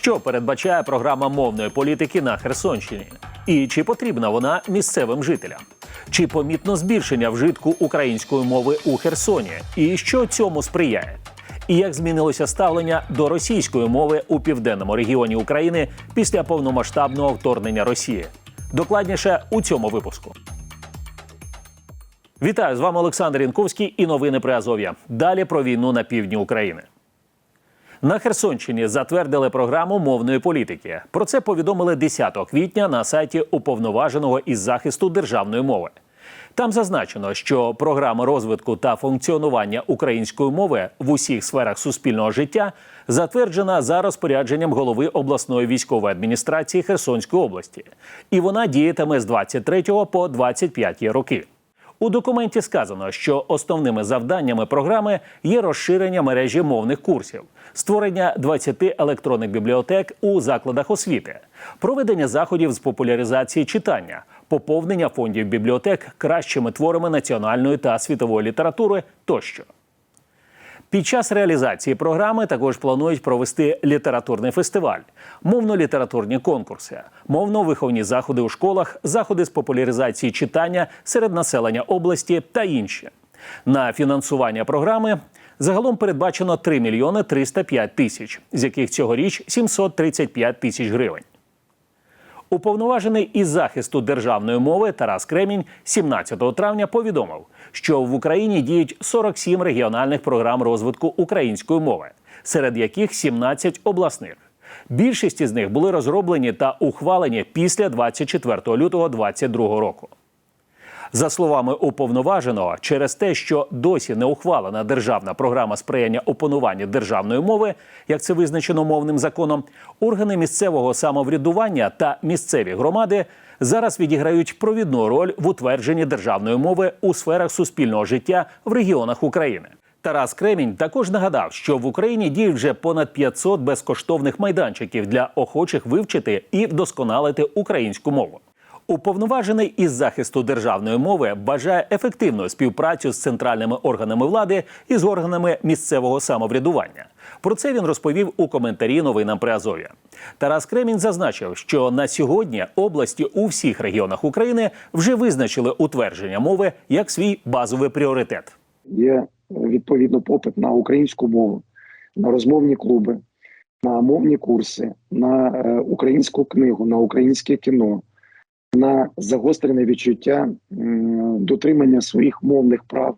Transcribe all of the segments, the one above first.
Що передбачає програма мовної політики на Херсонщині? І чи потрібна вона місцевим жителям? Чи помітно збільшення вжитку української мови у Херсоні? І що цьому сприяє? І як змінилося ставлення до російської мови у південному регіоні України після повномасштабного вторгнення Росії? Докладніше у цьому випуску. Вітаю з вами Олександр Янковський і новини при Азов'я. Далі про війну на півдні України. На Херсонщині затвердили програму мовної політики. Про це повідомили 10 квітня на сайті уповноваженого із захисту державної мови. Там зазначено, що програма розвитку та функціонування української мови в усіх сферах суспільного життя затверджена за розпорядженням голови обласної військової адміністрації Херсонської області, і вона діятиме з 23 по 25 роки. У документі сказано, що основними завданнями програми є розширення мережі мовних курсів, створення 20 електронних бібліотек у закладах освіти, проведення заходів з популяризації читання, поповнення фондів бібліотек кращими творами національної та світової літератури тощо. Під час реалізації програми також планують провести літературний фестиваль, мовно-літературні конкурси, мовно-виховні заходи у школах, заходи з популяризації читання серед населення області та інші. На фінансування програми загалом передбачено 3 мільйони 305 тисяч, з яких цьогоріч 735 тисяч гривень. Уповноважений із захисту державної мови Тарас Кремінь 17 травня повідомив, що в Україні діють 47 регіональних програм розвитку української мови, серед яких 17 обласних. Більшість із них були розроблені та ухвалені після 24 лютого 2022 року. За словами уповноваженого, через те, що досі не ухвалена державна програма сприяння опануванню державної мови, як це визначено мовним законом, органи місцевого самоврядування та місцеві громади зараз відіграють провідну роль в утвердженні державної мови у сферах суспільного життя в регіонах України. Тарас Кремінь також нагадав, що в Україні діють вже понад 500 безкоштовних майданчиків для охочих вивчити і вдосконалити українську мову. Уповноважений із захисту державної мови бажає ефективну співпрацю з центральними органами влади і з органами місцевого самоврядування. Про це він розповів у коментарі новинам при Азові. Тарас Кремінь зазначив, що на сьогодні області у всіх регіонах України вже визначили утвердження мови як свій базовий пріоритет. є відповідно попит на українську мову, на розмовні клуби, на мовні курси, на е, українську книгу, на українське кіно, на загострене відчуття дотримання своїх мовних прав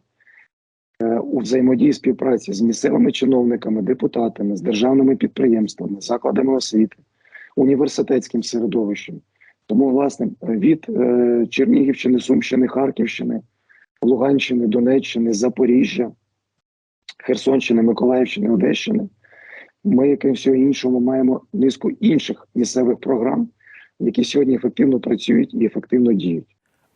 е, у взаємодії співпраці з місцевими чиновниками, депутатами, з державними підприємствами, закладами освіти, університетським середовищем. Тому, власне, від е, Чернігівщини, Сумщини, Харківщини. Луганщини, Донеччини, Запоріжжя, Херсонщини, Миколаївщини, Одещини. Ми, крім всього іншого, маємо низку інших місцевих програм, які сьогодні ефективно працюють і ефективно діють.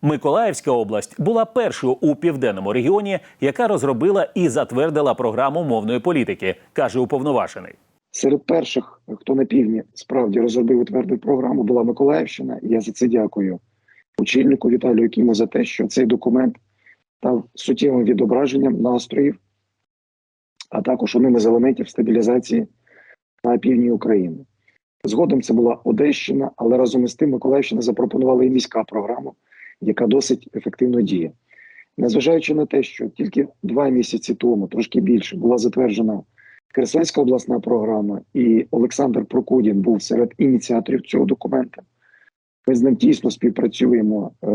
Миколаївська область була першою у південному регіоні, яка розробила і затвердила програму мовної політики, каже уповноважений. Серед перших, хто на півдні справді розробив і програму, була Миколаївщина. Я за це дякую очільнику Віталію Кіму за те, що цей документ став суттєвим відображенням настроїв, а також одним із елементів стабілізації на півдні України. Згодом це була Одещина, але разом із тим Миколаївщина запропонувала і міська програма, яка досить ефективно діє. Незважаючи на те, що тільки два місяці тому, трошки більше, була затверджена Херсонська обласна програма, і Олександр Прокудін був серед ініціаторів цього документа. Ми з ним тісно співпрацюємо е,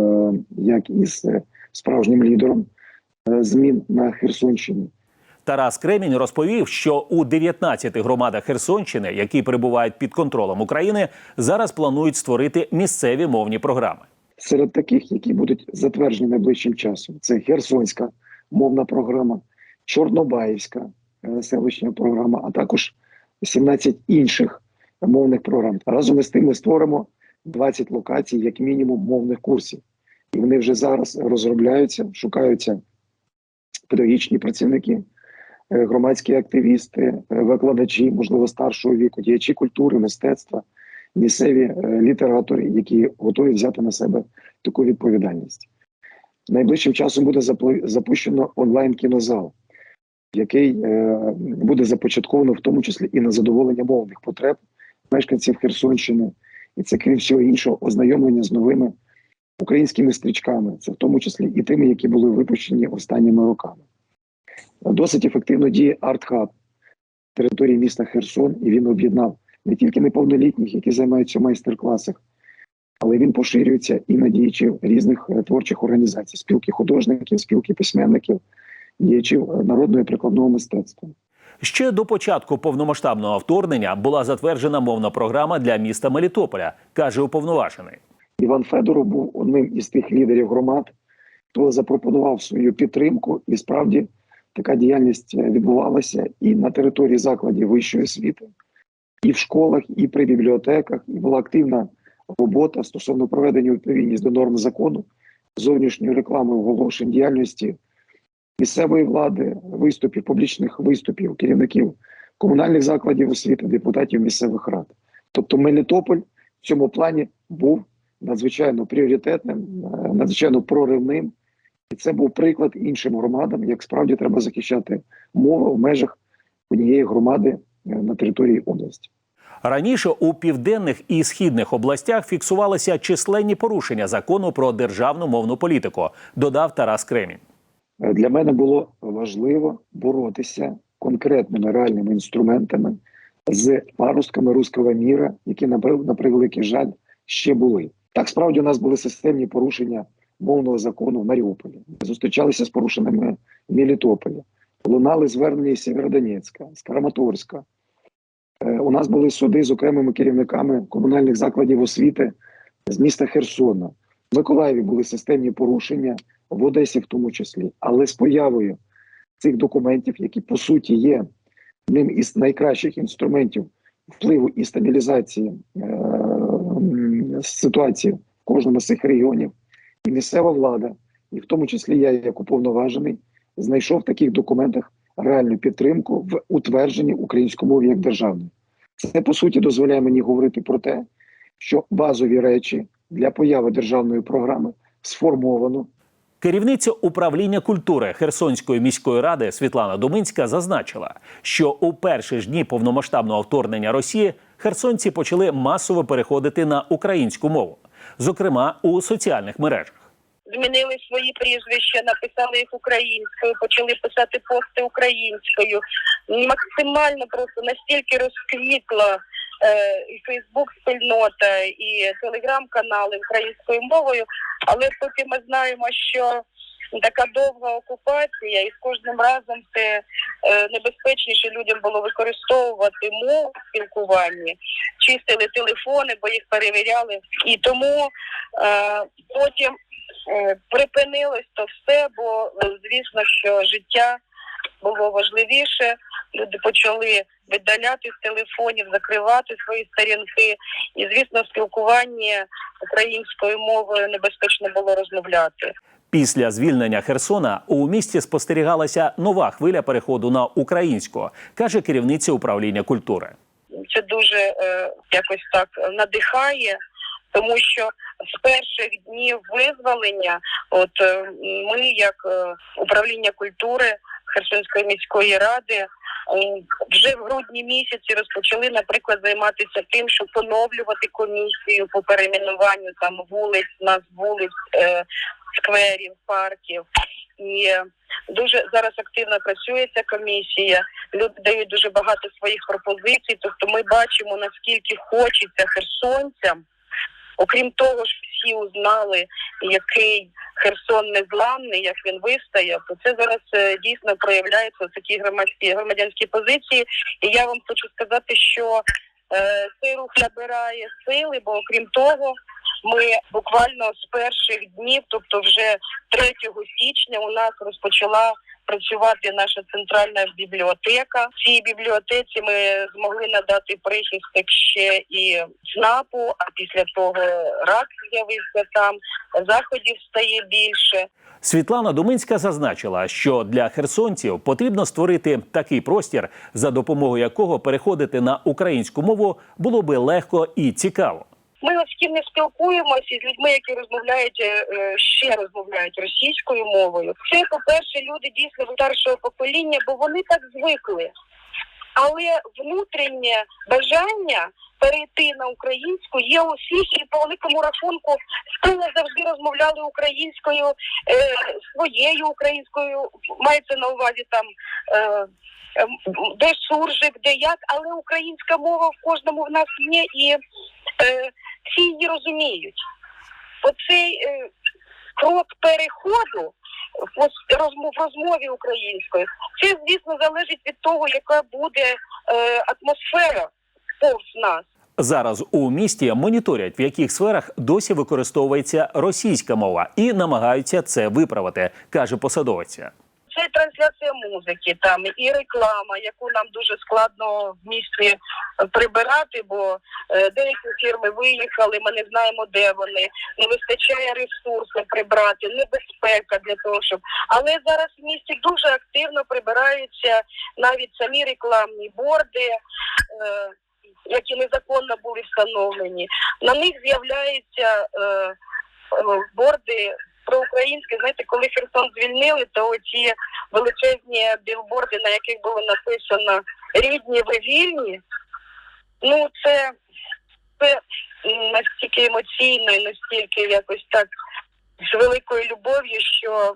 як із е, справжнім лідером е, змін на Херсонщині. Тарас Кремінь розповів, що у 19 громадах Херсонщини, які перебувають під контролем України, зараз планують створити місцеві мовні програми. Серед таких, які будуть затверджені найближчим часом, це Херсонська мовна програма, Чорнобаївська е, селищна програма, а також 17 інших мовних програм. Разом із тим ми створимо 20 локацій, як мінімум, мовних курсів. І вони вже зараз розробляються, шукаються педагогічні працівники, громадські активісти, е, викладачі, можливо, старшого віку, діячі культури, мистецтва, місцеві е, літератори, які готові взяти на себе таку відповідальність. Найближчим часом буде запу- запущено онлайн кінозал, який е, буде започатковано в тому числі і на задоволення мовних потреб мешканців Херсонщини, і це крім всього іншого ознайомлення з новими українськими стрічками, це в тому числі і тими, які були випущені останніми роками. Досить ефективно діє арт-хаб території міста Херсон, і він об'єднав не тільки неповнолітніх, які займаються в майстер-класах, але він поширюється і на діячів різних е, творчих організацій, спілки художників, спілки письменників, діячів е, народного і прикладного мистецтва. Ще до початку повномасштабного вторгнення була затверджена мовна програма для міста Мелітополя, каже уповноважений. Іван Федоров був одним із тих лідерів громад, хто запропонував свою підтримку, і справді така діяльність е, відбувалася і на території закладів вищої освіти, і в школах, і при бібліотеках. І була активна робота стосовно проведення відповідність до норм закону, зовнішньої реклами оголошень діяльності місцевої влади, виступів, публічних виступів керівників комунальних закладів освіти, депутатів місцевих рад. Тобто Мелітополь в цьому плані був надзвичайно пріоритетним, е, надзвичайно проривним. І це був приклад іншим громадам, як справді треба захищати мову в межах однієї громади е, на території області. Раніше у південних і східних областях фіксувалися численні порушення закону про державну мовну політику, додав Тарас Кремінь. Е, Для мене було важливо боротися конкретними реальними інструментами з парустками руського міра, які на превеликий жаль ще були. Так справді у нас були системні порушення мовного закону в Маріуполі. Зустрічалися з порушеннями в Мелітополі. Лунали звернення з Сєвєродонецька, з Краматорська. Е, У нас були суди з окремими керівниками комунальних закладів освіти з міста Херсона. В Миколаєві були системні порушення, в Одесі в тому числі. Але з появою цих документів, які по суті є одним із найкращих інструментів впливу і стабілізації е- ситуації в кожному з цих регіонів, і місцева влада, і в тому числі я, як уповноважений, знайшов в таких документах реальну підтримку в утвердженні української мови як державної. Це по суті дозволяє мені говорити про те, що базові речі для появи державної програми сформовано. Керівниця управління культури Херсонської міської ради Світлана Думинська зазначила, що у перші ж дні повномасштабного вторгнення Росії херсонці почали масово переходити на українську мову, зокрема у соціальних мережах. змінили свої прізвища, написали їх українською, почали писати пости українською. Максимально просто настільки розквітла е, і Фейсбук спільнота, і телеграм-канали українською мовою. Але поки ми знаємо, що така довга окупація, і з кожним разом це е, небезпечніше людям було використовувати мову в спілкуванні, чистили телефони, бо їх перевіряли. І тому е, потім е, припинилось то все, бо звісно, що життя було важливіше. Люди почали видаляти з телефонів, закривати свої сторінки, і звісно, в спілкуванні українською мовою небезпечно було розмовляти. Після звільнення Херсона у місті спостерігалася нова хвиля переходу на українську, каже керівниця управління культури. Це дуже е, якось так надихає. Тому що з перших днів визволення, от е, ми, як е, управління культури Херсонської міської ради, вже в грудні місяці розпочали, наприклад, займатися тим, щоб поновлювати комісію по перейменуванню там вулиць, назв вулиць, е, скверів, парків. І е, дуже зараз активно працює ця комісія. Люди дають дуже багато своїх пропозицій. Тобто, ми бачимо наскільки хочеться херсонцям. Окрім того, що всі узнали, який Херсон незламний, як він вистояв, то це зараз е, дійсно проявляється в такій громадській громадянській позиції. І я вам хочу сказати, що е, цей рух набирає сили, бо окрім того, ми буквально з перших днів, тобто вже 3 січня, у нас розпочала працювати наша центральна бібліотека. В цій бібліотеці ми змогли надати прихисток ще і ЦНАПу, а після того рак з'явився там, заходів стає більше. Світлана Думинська зазначила, що для херсонців потрібно створити такий простір, за допомогою якого переходити на українську мову було би легко і цікаво. Ми ось ким не спілкуємося з людьми, які розмовляють е, е, ще розмовляють російською мовою. Це, по-перше, люди дійсно старшого покоління, бо вони так звикли. Але внутрішнє бажання перейти на українську є у всіх і по великому рахунку школи завжди розмовляли українською, е, своєю українською, мається на увазі там. Е, Ем, де суржик, де як, але українська мова в кожному в нас є, і е, всі її розуміють. Оцей е, крок переходу в розмов, в розмові українською, це, звісно, залежить від того, яка буде е, атмосфера повз нас. Зараз у місті моніторять, в яких сферах досі використовується російська мова, і намагаються це виправити, каже посадовиця. Трансляція музики, там і реклама, яку нам дуже складно в місті е, прибирати, бо е, деякі фірми виїхали, ми не знаємо, де вони. Не вистачає ресурсів прибрати, небезпека для того, щоб але зараз в місті дуже активно прибираються навіть самі рекламні борди. Е, які незаконно були встановлені, на них з'являються е, е, борди проукраїнські. Знаєте, коли Херсон звільнили, то оці величезні білборди, на яких було написано рідні ви вільні, ну це, це настільки емоційно і настільки якось так. З великою любов'ю, що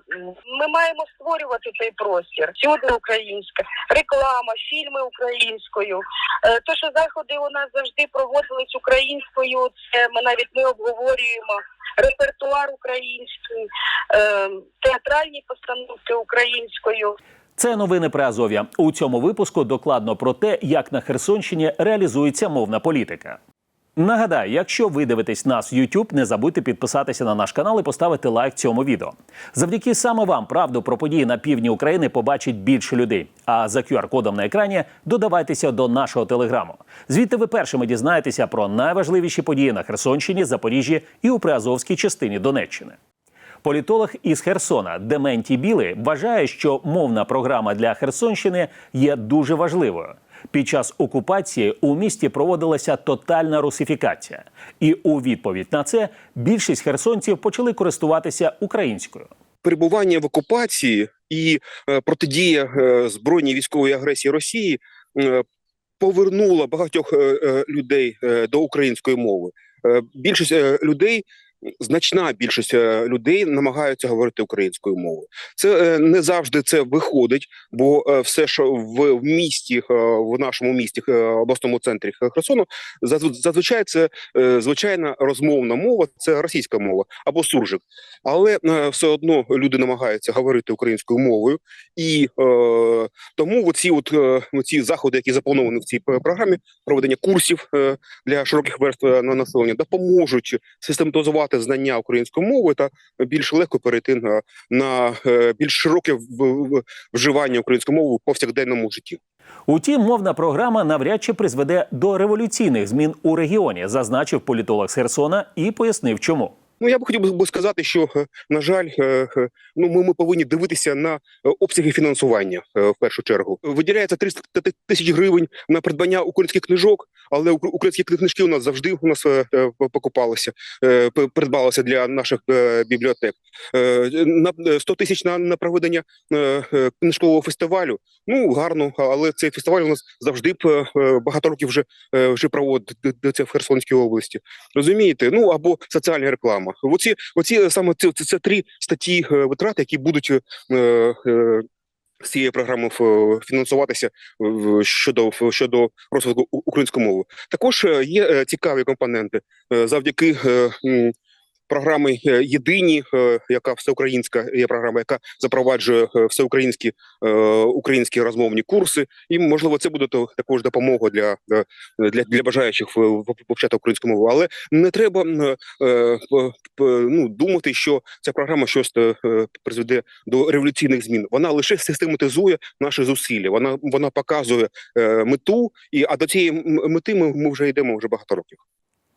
ми маємо створювати цей простір. Всюди українська реклама, фільми українською. Е, То, що заходи у нас завжди проводились українською, це ми навіть не обговорюємо. Репертуар український, е, театральні постановки українською. Це новини при Азов'я. У цьому випуску докладно про те, як на Херсонщині реалізується мовна політика. Нагадаю, якщо ви дивитесь нас в YouTube, не забудьте підписатися на наш канал і поставити лайк цьому відео. Завдяки саме вам правду про події на півдні України побачить більше людей. А за QR-кодом на екрані додавайтеся до нашого телеграму. Звідти ви першими дізнаєтеся про найважливіші події на Херсонщині, Запоріжжі і у Приазовській частині Донеччини. Політолог із Херсона Дементій Білий вважає, що мовна програма для Херсонщини є дуже важливою. Під час окупації у місті проводилася тотальна русифікація, і у відповідь на це більшість херсонців почали користуватися українською. перебування в окупації і е, протидія е, збройній військової агресії Росії е, повернула багатьох людей до української мови. Більшість людей. Значна більшість е, людей намагаються говорити українською мовою. Це е, не завжди це виходить, бо е, все, що в, місті, в нашому місті, обласному центрі Херсону, зазвичай це звичайна розмовна мова, це російська мова або суржик. Але все одно люди намагаються говорити українською мовою, і тому оці от ці заходи, які заплановані в цій програмі, проведення курсів для широких верств на населення, допоможуть систематизувати знання української мови та більш легко перейти на, на е, більш широке вживання української мови в повсякденному житті. Утім, мовна програма навряд чи призведе до революційних змін у регіоні, зазначив політолог з Херсона і пояснив, чому. Ну я б хотів би- сказати, що е, на жаль, е, е, ну ми, ми повинні дивитися на обсяги фінансування в першу чергу. Виділяється 300 тисяч гривень на придбання українських книжок, але ук- українські книжки у нас завжди у нас покупалися, придбалися для наших бібліотек. На е, 100 тисяч на, на проведення книжкового фестивалю. Ну гарно, але цей фестиваль у нас завжди багато років вже вже проводиться в Херсонській області. Розумієте? Ну або соціальна реклама. Оці, оці саме це, це, це три статті е, витрат, які будуть е, е, з цієї програми фінансуватися щодо щодо розвитку української мови. Також е, є е, цікаві компоненти Е, завдяки. Програми е, єдині, е, яка всеукраїнська є програма, яка запроваджує е, всеукраїнські українські розмовні курси, і можливо це буде також допомога для, для, для бажаючих вивчати українську мову. Але не треба ну, думати, що ця програма щось призведе до революційних змін. Вона лише систематизує наші зусилля. Вона вона показує мету, і а до цієї мети ми, ми вже йдемо вже багато років.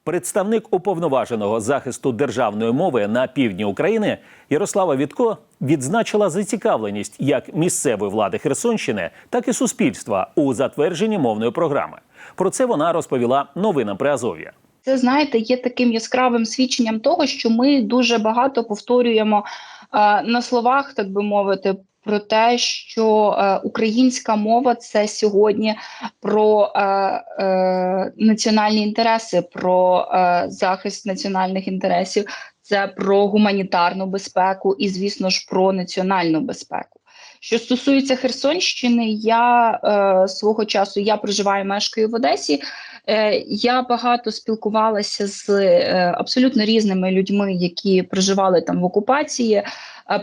Представник уповноваженого захисту державної мови на півдні України Ярослава Вітко відзначила зацікавленість як місцевої влади Херсонщини, так і суспільства у затвердженні мовної програми. Про це вона розповіла новинам при Азов'я. Це знаєте, є таким яскравим свідченням того, що ми дуже багато повторюємо е, на словах, так би мовити, про те, що е, українська мова це сьогодні про е, е, національні інтереси, про е, захист національних інтересів, це про гуманітарну безпеку і, звісно ж, про національну безпеку. Що стосується Херсонщини, я е, свого часу я проживаю, мешкаю в Одесі. Е, я багато спілкувалася з е, абсолютно різними людьми, які проживали там в окупації.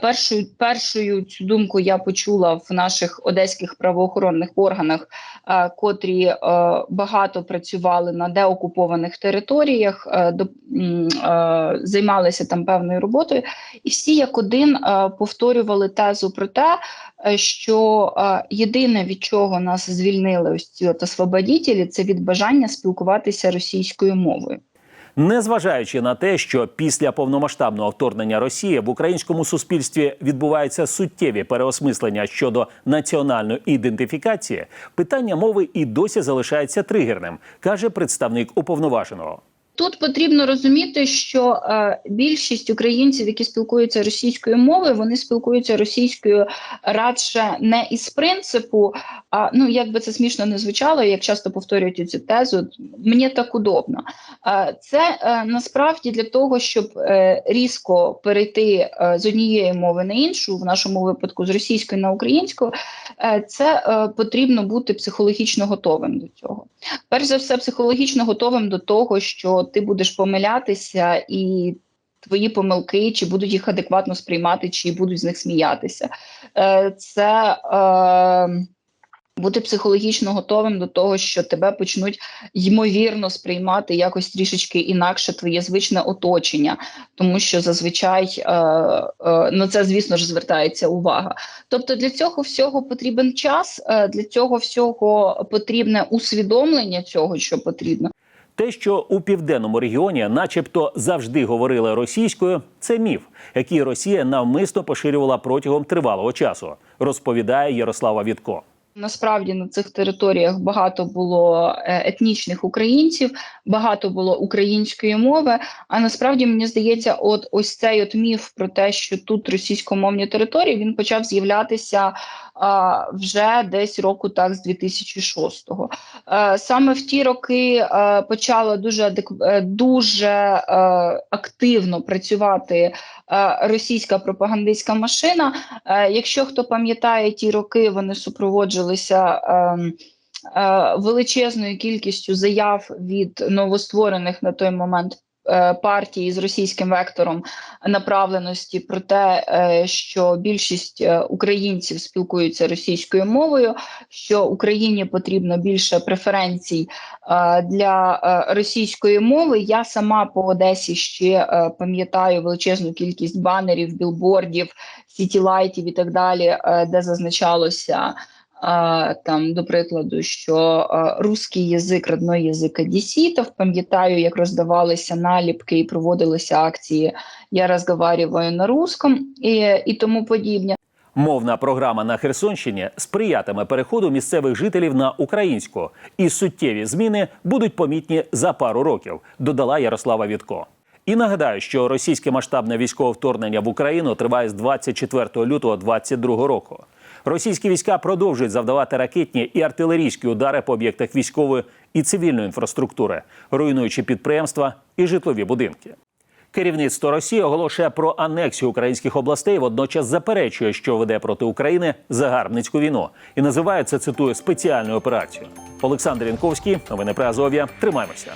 Першою, першою цю думку я почула в наших одеських правоохоронних органах, котрі е, багато працювали на деокупованих територіях, е, е, займалися там певною роботою, і всі як один повторювали тезу про те, що єдине від чого нас звільнили ось ці освободітелі, це від бажання спілкуватися російською мовою. Незважаючи на те, що після повномасштабного вторгнення Росії в українському суспільстві відбуваються суттєві переосмислення щодо національної ідентифікації, питання мови і досі залишається тригерним, каже представник уповноваженого. Тут потрібно розуміти, що е, більшість українців, які спілкуються російською мовою, вони спілкуються російською радше не із принципу. А ну як би це смішно не звучало, як часто повторюють цю тезу, мені так удобно. Е, це е, насправді для того, щоб е, різко перейти е, з однієї мови на іншу, в нашому випадку з російської на українську, е, це е, потрібно бути психологічно готовим до цього. Перш за все, психологічно готовим до того, що ти будеш помилятися і. Твої помилки, чи будуть їх адекватно сприймати, чи будуть з них сміятися. Е, Це е, бути психологічно готовим до того, що тебе почнуть ймовірно сприймати якось трішечки інакше твоє звичне оточення, тому що зазвичай е, е, на це, звісно ж, звертається увага. Тобто для цього всього потрібен час, е, для цього всього потрібне усвідомлення цього, що потрібно. Те, що у південному регіоні, начебто, завжди говорили російською, це міф, який Росія навмисно поширювала протягом тривалого часу, розповідає Ярослава Вітко. Насправді на цих територіях багато було е, етнічних українців, багато було української мови. А насправді мені здається, от ось цей от міф про те, що тут російськомовні території, він почав з'являтися вже десь року, так з 2006-го. Е, саме в ті роки е, почала дуже е, дуже активно працювати російська пропагандистська машина. Якщо хто пам'ятає ті роки, вони супроводжувалися ем, величезною кількістю заяв від новостворених на той момент. Е, Партії з російським вектором направленості про те, е, що більшість е, українців спілкуються російською мовою, що Україні потрібно більше преференцій для російської мови. Я сама по Одесі ще пам'ятаю величезну кількість банерів, білбордів, сітілайтів і так далі, де зазначалося. Там, до прикладу, що русський язик, родной язик одеситов. Пам'ятаю, як роздавалися наліпки і проводилися акції Я розговариваю на русском і, і тому подібне. Мовна програма на Херсонщині сприятиме переходу місцевих жителів на українську, і суттєві зміни будуть помітні за пару років, додала Ярослава Вітко. І нагадаю, що російське масштабне військове вторгнення в Україну триває з 24 лютого 2022 року. Російські війська продовжують завдавати ракетні і артилерійські удари по об'єктах військової і цивільної інфраструктури, руйнуючи підприємства і житлові будинки. Керівництво Росії оголошує про анексію українських областей, водночас заперечує, що веде проти України загарбницьку війну, і називає це цитую спеціальною операцією. Олександр Янковський, новини Азов'я. Тримаємося.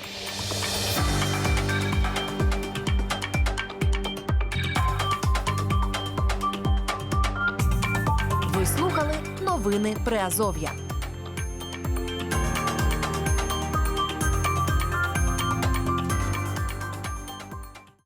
Новини Приазов'я.